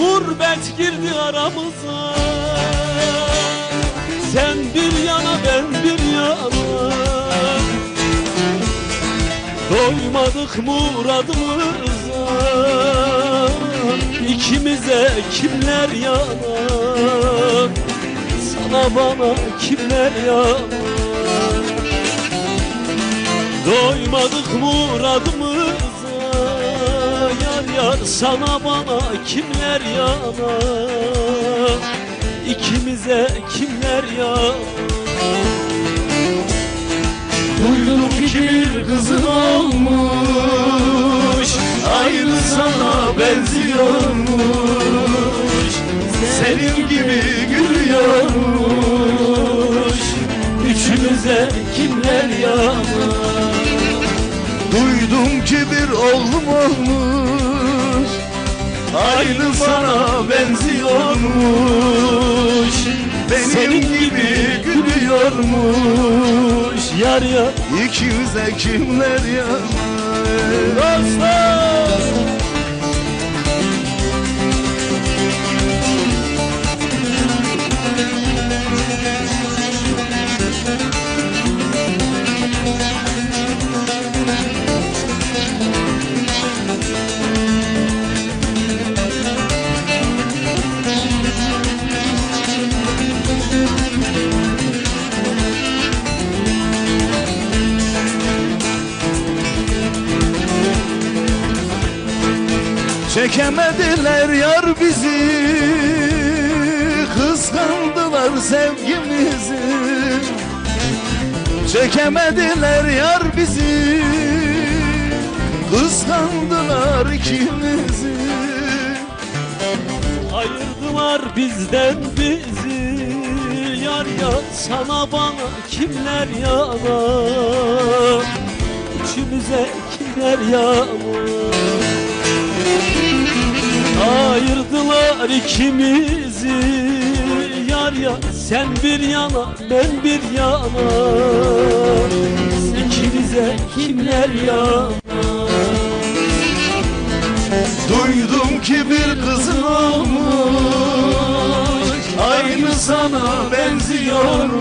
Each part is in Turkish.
Gurbet girdi aramıza. Sen bir yana ben bir yana. Doymadık muradımıza İkimize kimler yanar Sana bana kimler yanar Doymadık muradımıza Yar sana bana kimler yanar? İkimize kimler yanar? Duydum ki bir kızın olmuş Aynı sana benziyormuş. Senin gibi gülüyormuş Üçümüze kimler yanar? Duydum ki bir oğlum olmuş Aynı sana benziyormuş. Benim gibi gülüyormuş. Yar yar İkimize kimler yanar? Dostlar Çekemediler yar bizi Kıskandılar sevgimizi. Çekemediler yar bizi Kıskandılar ikimizi. Ayırdılar bizden bizi Yar yar sana bana kimler yanar İçimize kimler yanar Ayırdılar ikimizi. Yar yar sen bir yana ben bir yana. İkimize kimler yanar? Duydum ki bir kızın olmuş Aynı sana benziyormuş.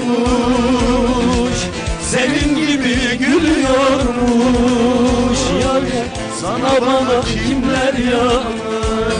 Senin gibi gülüyormuş. Yar yar Sana bana kimler yanar